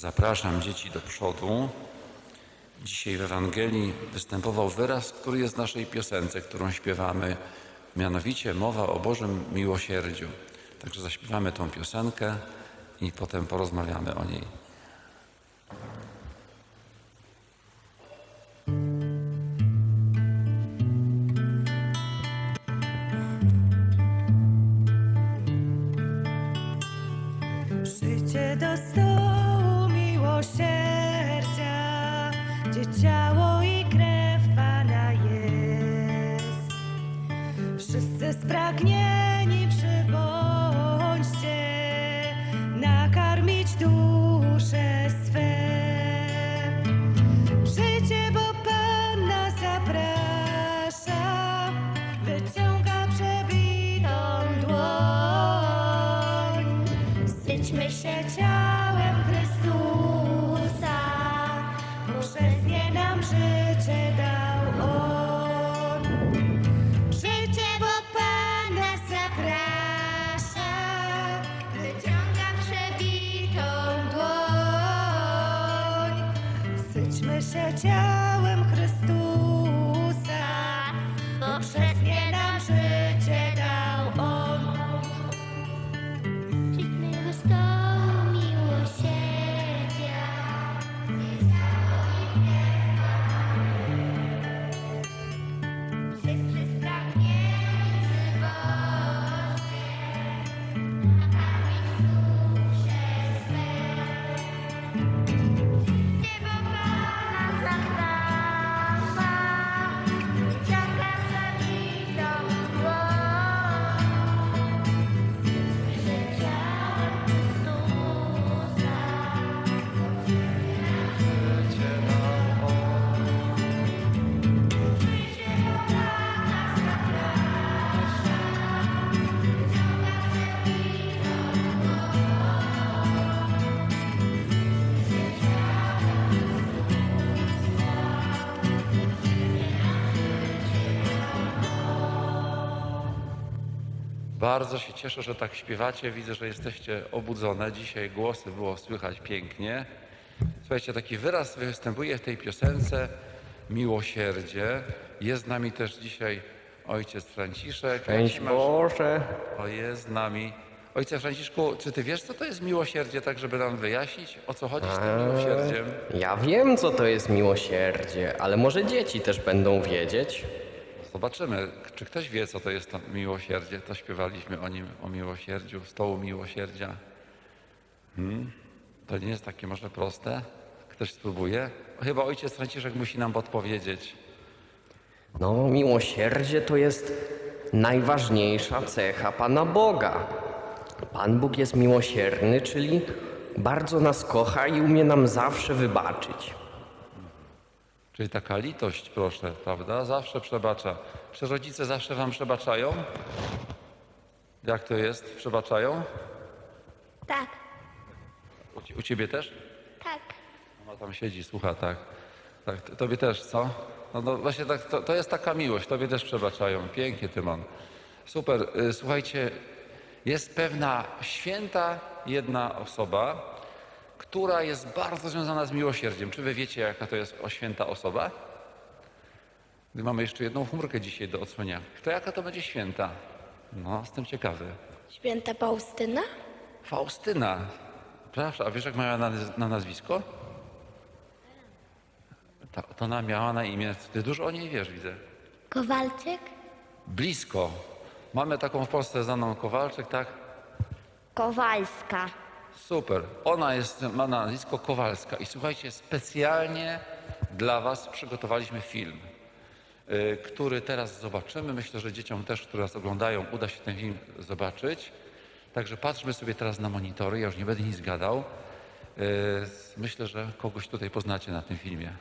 Zapraszam dzieci do przodu. Dzisiaj w Ewangelii występował wyraz, który jest w naszej piosence, którą śpiewamy, mianowicie mowa o Bożym miłosierdziu. Także zaśpiewamy tą piosenkę i potem porozmawiamy o niej. Przyjdzie do Syćmy się Bardzo się cieszę, że tak śpiewacie. Widzę, że jesteście obudzone. Dzisiaj głosy było słychać pięknie. Słuchajcie, taki wyraz występuje w tej piosence miłosierdzie. Jest z nami też dzisiaj ojciec Franciszek. Szczęść Boże. O, jest z nami. Ojcze Franciszku, czy ty wiesz, co to jest miłosierdzie, tak żeby nam wyjaśnić, o co chodzi z tym miłosierdziem? Ja wiem, co to jest miłosierdzie, ale może dzieci też będą wiedzieć. Zobaczymy, czy ktoś wie, co to jest to miłosierdzie. To śpiewaliśmy o nim, o miłosierdziu, stołu miłosierdzia. Hmm? To nie jest takie może proste? Ktoś spróbuje? Chyba ojciec Franciszek musi nam podpowiedzieć. No, miłosierdzie to jest najważniejsza cecha Pana Boga. Pan Bóg jest miłosierny, czyli bardzo nas kocha i umie nam zawsze wybaczyć. Czyli taka litość, proszę, prawda? Zawsze przebacza. Czy rodzice zawsze wam przebaczają? Jak to jest? Przebaczają? Tak, U, u ciebie też? tak. Ona tam siedzi, słucha, tak. tak tobie też, co? No, no właśnie tak, to, to jest taka miłość, tobie też przebaczają. Pięknie, Tymon. Super. Y, Słuchajcie, jest pewna święta jedna osoba, która jest bardzo związana z miłosierdziem. Czy wy wiecie, jaka to jest święta osoba? Gdy mamy jeszcze jedną chmurkę dzisiaj do odsłonięcia. To jaka to będzie święta? No, jestem ciekawy. Święta Faustyna? Faustyna. Przepraszam, a wiesz jak miała na, na nazwisko? Ta, to ona miała na imię, ty dużo o niej wiesz, widzę. Kowalczyk? Blisko. Mamy taką w Polsce znaną Kowalczyk, tak? Kowalska. Super. Ona jest, ma na nazwisko Kowalska. I słuchajcie, specjalnie dla was przygotowaliśmy film, y, który teraz zobaczymy. Myślę, że dzieciom też, które nas oglądają, uda się ten film zobaczyć. Także patrzmy sobie teraz na monitory. Ja już nie będę nic gadał. Y, Myślę, że kogoś tutaj poznacie na tym filmie.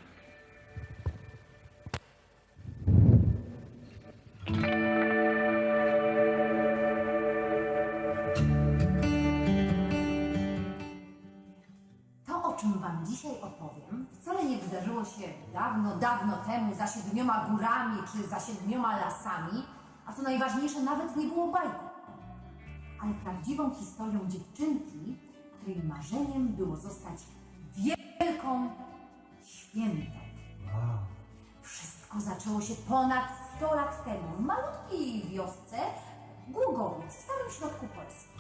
Prawdziwą historią dziewczynki, której marzeniem było zostać wielką świętą. Wszystko zaczęło się ponad 100 lat temu w malutkiej wiosce Gługowiec w samym środku Polski.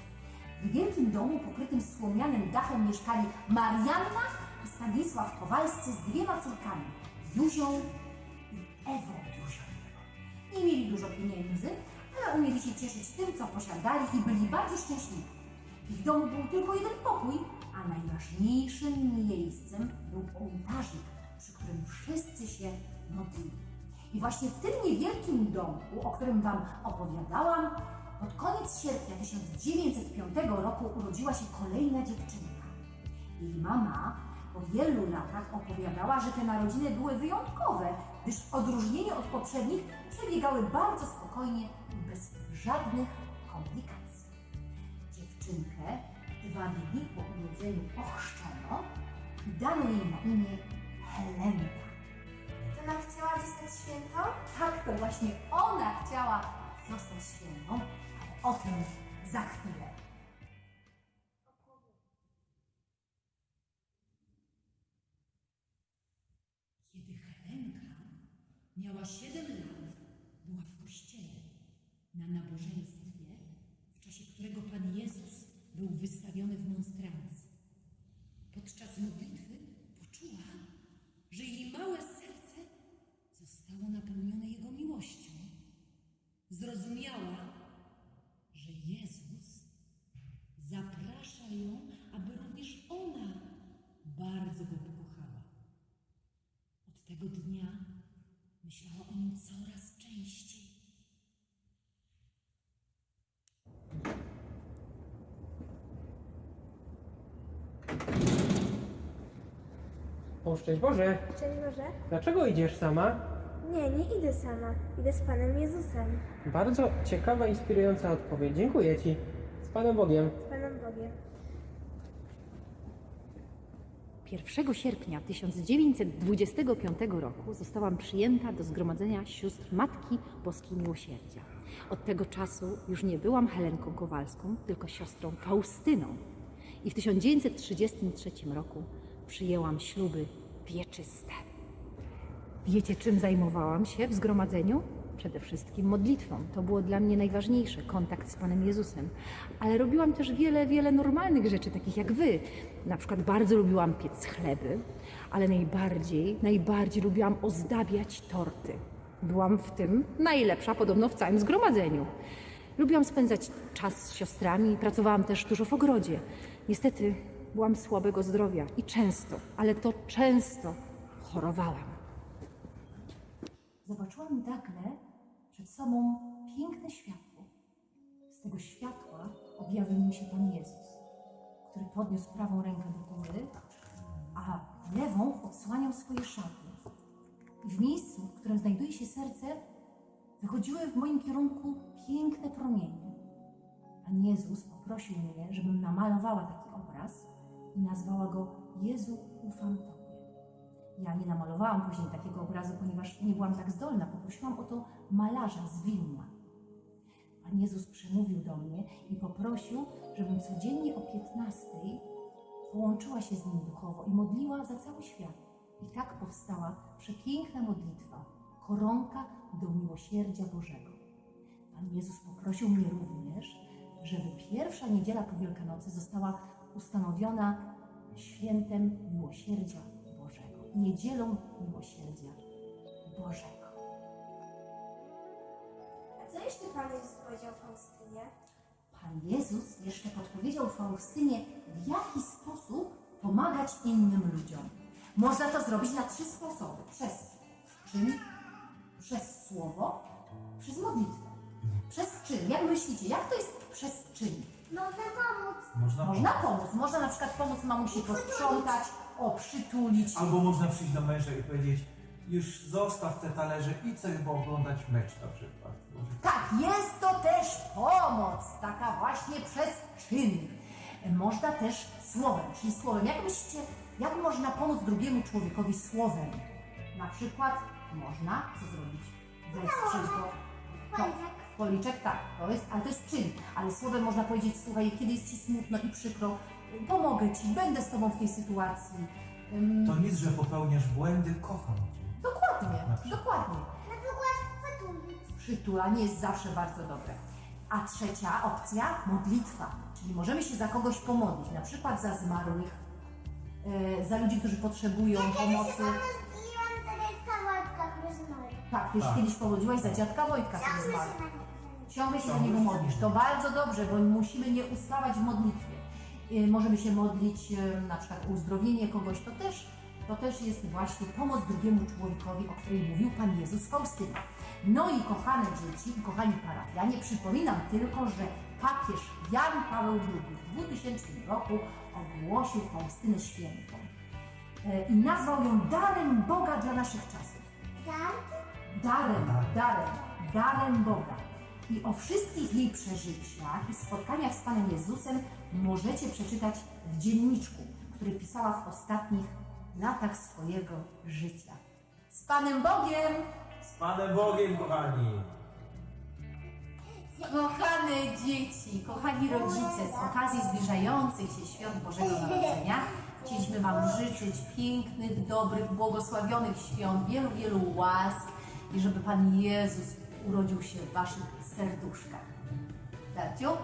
W wielkim domu pokrytym słomianym dachem mieszkali Marianna i Stanisław Kowalscy z dwiema córkami, Juzią i Ewą Józiową. Nie mieli dużo pieniędzy, ale umieli się cieszyć tym, co posiadali i byli bardzo szczęśliwi. W domu był tylko jeden pokój, a najważniejszym miejscem był ołtarzyk, przy którym wszyscy się modlili. I właśnie w tym niewielkim domku, o którym Wam opowiadałam, pod koniec sierpnia 1905 roku urodziła się kolejna dziewczynka. Jej mama po wielu latach opowiadała, że te narodziny były wyjątkowe, gdyż w odróżnieniu od poprzednich przebiegały bardzo spokojnie i bez żadnych komplikacji. Dziewczynkę dwa dni po urodzeniu ochrzczono i dano jej na imię Helenka. Ona chciała zostać świętą? Tak, to właśnie ona chciała zostać świętą, ale o tym za chwilę. Kiedy Helenka miała 7 lat, była w kościele na nabożeństwie, w czasie którego Pan Jezus był wystawiony w monstrancji. Podczas modlitwy poczuła, że jej małe serce zostało napełnione Jego miłością. Zrozumiała, że Jezus zaprasza ją, aby również ona bardzo Go pokochała. Od tego dnia myślała o nim coraz O, szczęść Boże, Cześć Boże. dlaczego idziesz sama? Nie, nie idę sama. Idę z Panem Jezusem, Bardzo ciekawa, inspirująca odpowiedź. Dziękuję Ci. Z Panem Bogiem. z Panem Bogiem. 1 sierpnia 1925 roku zostałam przyjęta do Zgromadzenia Sióstr Matki Boskiej Miłosierdzia. Od tego czasu już nie byłam Helenką Kowalską, tylko siostrą Faustyną. I w 1933 roku przyjęłam śluby wieczyste. Wiecie, czym zajmowałam się w zgromadzeniu? Przede wszystkim modlitwą. To było dla mnie najważniejsze kontakt z Panem Jezusem. Ale robiłam też wiele, wiele normalnych rzeczy, takich jak wy. Na przykład bardzo lubiłam piec chleby, ale najbardziej, najbardziej lubiłam ozdabiać torty. Byłam w tym najlepsza podobno w całym zgromadzeniu. Lubiłam spędzać czas z siostrami, pracowałam też dużo w ogrodzie. Niestety byłam słabego zdrowia i często, ale to często chorowałam. Zobaczyłam nagle przed sobą piękne światło. Z tego światła objawił mi się Pan Jezus, który podniósł prawą rękę do góry, a lewą odsłaniał swoje szaty. I w miejscu, w którym znajduje się serce, wychodziły w moim kierunku piękne promienie. Pan Jezus poprosił mnie, żebym namalowała taki obraz i nazwała go Jezu, ufam Tobie. Ja nie namalowałam później takiego obrazu, ponieważ nie byłam tak zdolna. Poprosiłam o to malarza z Wilna. Pan Jezus przemówił do mnie i poprosił, żebym codziennie o 15 połączyła się z Nim duchowo i modliła za cały świat. I tak powstała przepiękna modlitwa, koronka do miłosierdzia Bożego. Pan Jezus poprosił mnie również, żeby pierwsza niedziela po Wielkanocy została ustanowiona świętem miłosierdzia Bożego, niedzielą miłosierdzia Bożego. A co jeszcze Pan Jezus powiedział Faustynie? Pan Jezus jeszcze podpowiedział Faustynie, w jaki sposób pomagać innym ludziom. Można to zrobić na trzy sposoby. Przez czyn, przez słowo, przez modlitwę. Przez czyn. Jak myślicie, jak to jest przez czyn? Pomóc. Można, Można pomóc. pomóc. Można na przykład pomóc mamusi posprzątać, o, przytulić. Albo można przyjść do męża i powiedzieć już zostaw te talerze i chcę chyba oglądać mecz na przykład. Może Tak, jest to też pomoc, taka właśnie przez czyn. Można też słowem, czyli słowem. Jak myślicie, jak można pomóc drugiemu człowiekowi słowem? Na przykład można co zrobić? Wesprzeć go. No, policzek, tak, to jest, ale to jest czyn. Ale słowem można powiedzieć, słuchaj, kiedy jest Ci smutno i przykro, pomogę Ci, będę z Tobą w tej sytuacji. Ym, To nic, że popełniasz błędy, kocham cię. Dokładnie, dokładnie. Na przykład przytulić. Przytulanie jest zawsze bardzo dobre. A trzecia opcja, modlitwa. Czyli możemy się za kogoś pomodlić, na przykład za zmarłych, e, za ludzi, którzy potrzebują pomocy. Pomyśliłam dziadka Wojtka, który zmarł. Tak, ty się Tak. kiedyś pomodliłaś za dziadka Wojtka, który Ciągle zmarł. się na Ciągle się za niego modlisz. To bardzo dobrze, bo musimy nie ustawać w modlitwie. Y, Możemy się modlić y, na przykład o uzdrowienie kogoś. To też, to też jest właśnie pomoc drugiemu człowiekowi, o której mówił Pan Jezus Faustyna. No i kochane dzieci kochani parafianie, przypominam tylko, że papież Jan Paweł II w 2000 roku ogłosił Faustynę świętą Y, i nazwał ją darem Boga dla naszych czasów Tak? darem, darem, darem Boga. I o wszystkich jej przeżyciach i spotkaniach z Panem Jezusem możecie przeczytać w dzienniczku, który pisała w ostatnich latach swojego życia. Z Panem Bogiem! Z Panem Bogiem, kochani! Kochane dzieci, kochani rodzice, z okazji zbliżających się świąt Bożego Narodzenia chcieliśmy Wam życzyć pięknych, dobrych, błogosławionych świąt, wielu, wielu łask i żeby Pan Jezus urodził się w Waszych serduszkach. Darciu?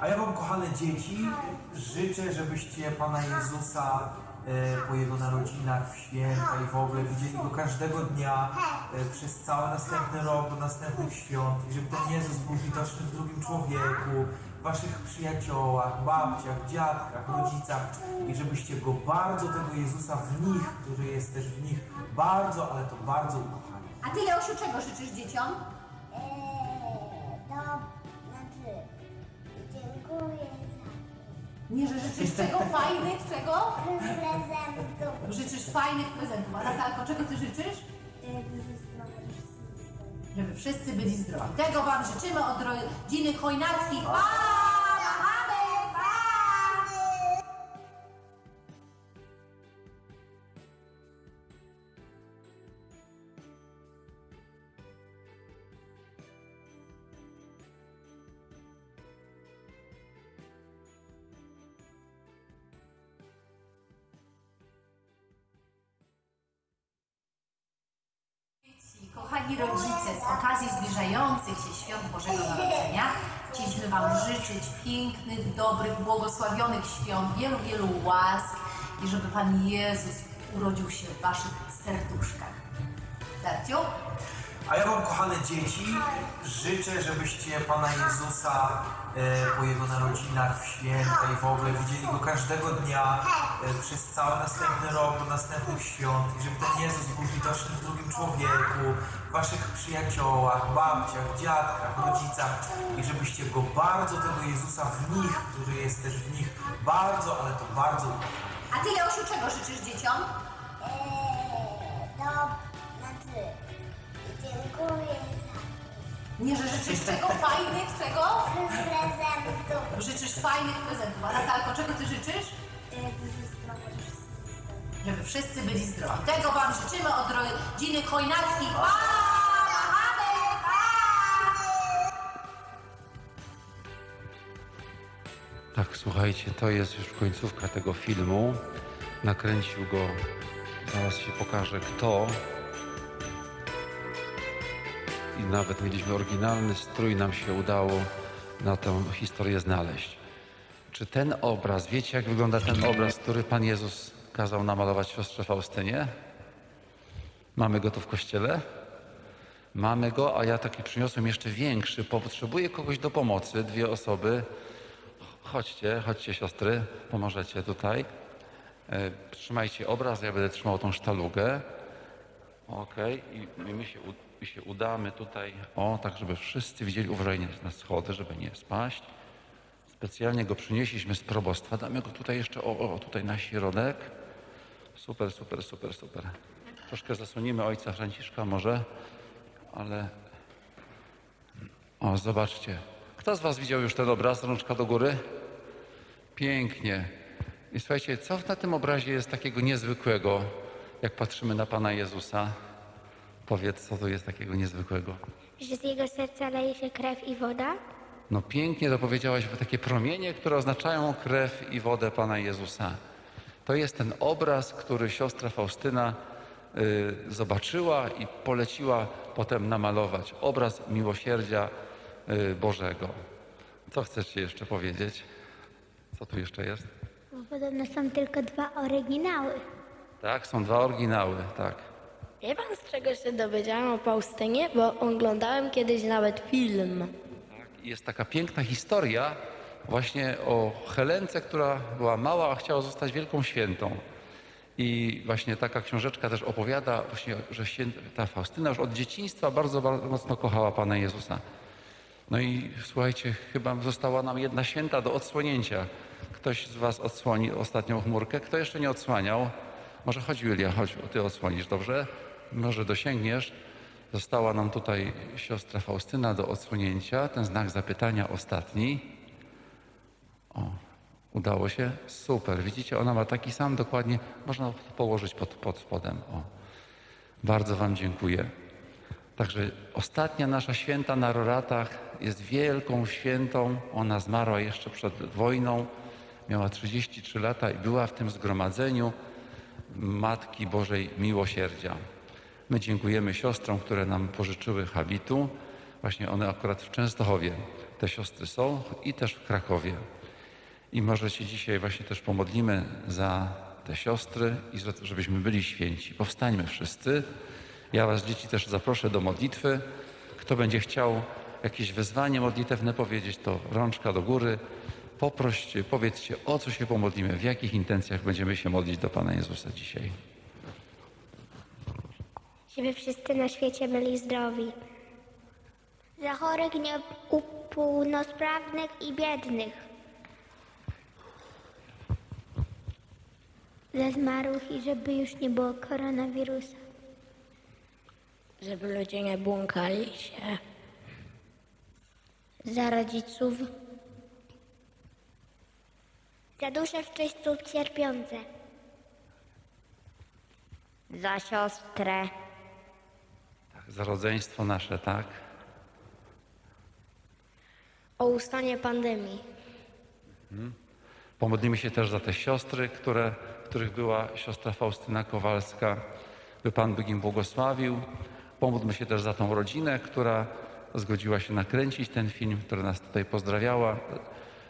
A ja wam, kochane dzieci, życzę, żebyście Pana Jezusa e, po Jego narodzinach, w święta i w ogóle widzieli Go każdego dnia e, przez cały następny rok, następnych świąt i żeby ten Jezus był widoczny w drugim człowieku, Waszych przyjaciołach, babciach, dziadkach, rodzicach i żebyście Go bardzo, tego Jezusa w nich, który jest też w nich, bardzo, ale to bardzo ukochali. A Ty, Leosiu, czego życzysz dzieciom? Eee, to znaczy, dziękuję Nie, że życzysz czego fajnych, czego? za prezentów. Życzysz fajnych prezentów. A Natalko, czego Ty życzysz? Eee, są Żeby wszyscy byli zdrowi. Tego Wam życzymy od rodziny Chojnackich. Pa! Kochani rodzice, z okazji zbliżających się świąt Bożego Narodzenia chcieliśmy Wam życzyć pięknych, dobrych, błogosławionych świąt, wielu, wielu łask i żeby Pan Jezus urodził się w Waszych serduszkach. Darciu? A ja wam, kochane dzieci, życzę, żebyście Pana Jezusa e, po Jego narodzinach, w święta i w ogóle widzieli Go każdego dnia e, przez cały następny rok, do następnych świąt i żeby ten Jezus był widoczny w drugim człowieku, w Waszych przyjaciołach, babciach, dziadkach, rodzicach i żebyście Go bardzo, tego Jezusa w nich, który jest też w nich, bardzo, ale to bardzo. A Ty, Leosiu, czego życzysz dzieciom? Eee, to znaczy, dziękuję Nie, że życzysz czego fajnych, czego? za prezentów. Życzysz fajnych prezentów. A Natalko, czego Ty życzysz? Zdrowi. Żeby wszyscy byli zdrowi. Tego Wam życzymy od rodziny! Machamy! Pa! Tak, słuchajcie, to jest już końcówka tego filmu. Nakręcił go, zaraz się pokaże kto. I nawet mieliśmy oryginalny strój, nam się udało na tę historię znaleźć. Czy ten obraz, wiecie jak wygląda ten obraz, który Pan Jezus kazał namalować siostrze Faustynie? Mamy go tu w kościele? Mamy go, a ja taki przyniosłem jeszcze większy. Potrzebuję kogoś do pomocy, dwie osoby. Chodźcie, chodźcie siostry, pomożecie tutaj. E, trzymajcie obraz, ja będę trzymał tą sztalugę. Okej, i my się, my się udamy tutaj, o, tak żeby wszyscy widzieli, uważaj nie- na schody, żeby nie spaść. Specjalnie go przynieśliśmy z probostwa, damy go tutaj jeszcze, o, o, tutaj na środek. Super, super, super, super. Troszkę zasłonimy ojca Franciszka może, ale... O, zobaczcie. Kto z was widział już ten obraz? Rączka do góry? Pięknie. I słuchajcie, co na tym obrazie jest takiego niezwykłego, jak patrzymy na Pana Jezusa? Powiedz, co tu jest takiego niezwykłego? Że z jego serca leje się krew i woda? No pięknie to powiedziałaś, bo takie promienie, które oznaczają krew i wodę Pana Jezusa. To jest ten obraz, który siostra Faustyna y, zobaczyła i poleciła potem namalować. Obraz miłosierdzia y, Bożego. Co chcecie jeszcze powiedzieć? Co tu jeszcze jest? Bo podobno są tylko dwa oryginały. Tak, są dwa oryginały, tak. Wie pan, z czego się dowiedziałam o Faustynie? Bo oglądałem kiedyś nawet film. Tak, Jest taka piękna historia właśnie o Helence, która była mała, a chciała zostać wielką świętą. I właśnie taka książeczka też opowiada właśnie, że święta Faustyna już od dzieciństwa bardzo, bardzo mocno kochała Pana Jezusa. No i słuchajcie, chyba została nam jedna święta do odsłonięcia. Ktoś z was odsłoni ostatnią chmurkę? Kto jeszcze nie odsłaniał? Może chodź Julia, chodź, ty odsłonisz, dobrze? Może dosięgniesz. Została nam tutaj siostra Faustyna do odsłonięcia, ten znak zapytania ostatni. O, udało się? Super. Widzicie, ona ma taki sam dokładnie, można położyć pod, pod spodem. O. Bardzo wam dziękuję. Także ostatnia nasza święta na Roratach jest wielką świętą. Ona zmarła jeszcze przed wojną. Miała 33 lata i była w tym zgromadzeniu Matki Bożej Miłosierdzia. My dziękujemy siostrom, które nam pożyczyły habitu. Właśnie one akurat w Częstochowie. Te siostry są i też w Krakowie. I może się dzisiaj właśnie też pomodlimy za te siostry i żebyśmy byli święci. Powstańmy wszyscy. Ja was, dzieci, też zaproszę do modlitwy. Kto będzie chciał jakieś wezwanie modlitewne powiedzieć, to rączka do góry. Poproście, powiedzcie, o co się pomodlimy, w jakich intencjach będziemy się modlić do Pana Jezusa dzisiaj. Żeby wszyscy na świecie byli zdrowi. Za chorych, niepełnosprawnych i biednych. Za zmarłych i żeby już nie było koronawirusa. Żeby ludzie nie błąkali się. Za rodziców. Za dusze wszyscy cierpiące. Za siostrę. Za rodzeństwo nasze, tak? O ustanie pandemii. Pomodlimy się też za te siostry, które, których była siostra Faustyna Kowalska, by Pan Bóg im błogosławił. Pomódlmy się też za tą rodzinę, która zgodziła się nakręcić ten film, która nas tutaj pozdrawiała.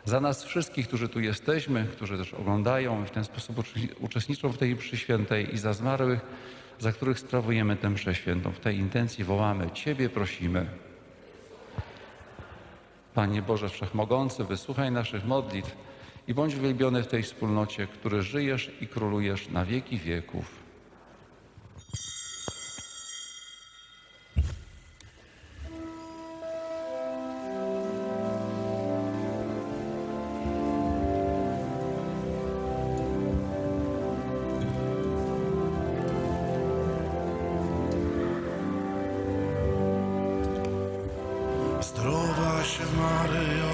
Za nas wszystkich, którzy tu jesteśmy, którzy też oglądają i w ten sposób uczestniczą w tej mszy świętej i za zmarłych, za których sprawujemy tę mszę świętą. W tej intencji wołamy Ciebie prosimy. Panie Boże Wszechmogący, wysłuchaj naszych modlitw i bądź uwielbiony w tej wspólnocie, który żyjesz i królujesz na wieki wieków. not a